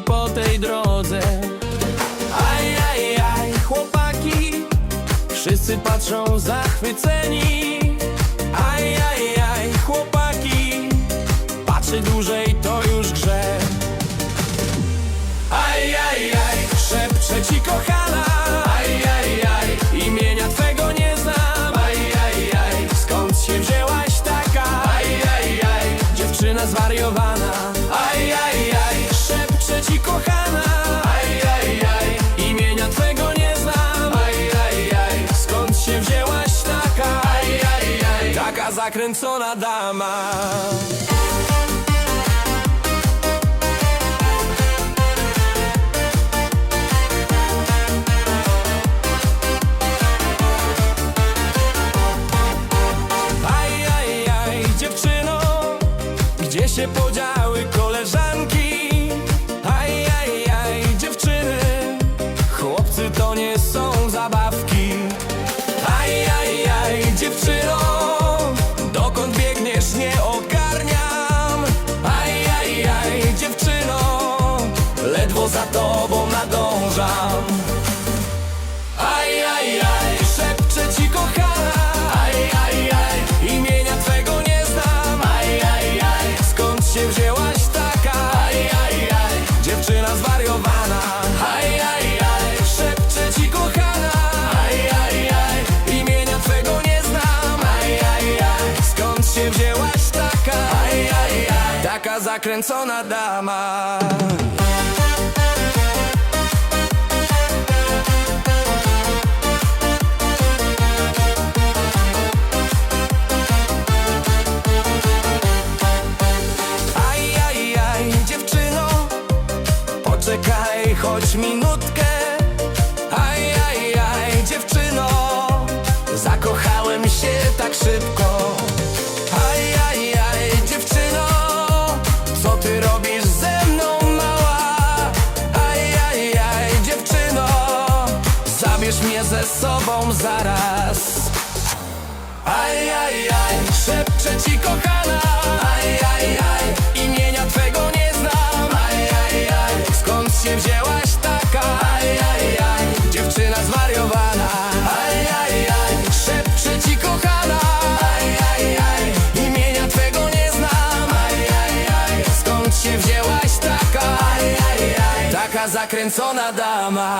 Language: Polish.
po tej drodze. Aj, aj, aj, chłopaki Wszyscy patrzą zachwyceni. Aj, aj, aj, chłopaki Patrzy dłużej, to już grze. Aj, aj, aj, szepcze ci kochana. Aj, aj, aj, imienia twego nie znam. Aj, aj, aj, skąd się wzięłaś taka? Aj, aj, aj, dziewczyna zwariowana. Zakręcona dama Aj, aj, aj, dziewczyno, gdzie się podziały koleżanki? Dokąd biegniesz, nie ogarniam. Aj, aj, aj, dziewczyno, ledwo za tobą wzięłaś taka Aj, aj, aj, taka zakręcona dama Aj, aj, aj, dziewczyno, poczekaj choć minutkę. Zabierz mnie ze sobą zaraz. Aj, aj, aj, szepcze ci kochana. Aj, aj, aj, imienia twego nie znam. Aj, aj, aj, skąd się wzięłaś taka? Aj, aj, aj, dziewczyna zwariowana. Aj, aj, aj, szepcze ci kochana. Aj, aj, aj, imienia twego nie znam. Aj, aj, aj, skąd się wzięłaś taka? Aj, aj, aj, taka zakręcona dama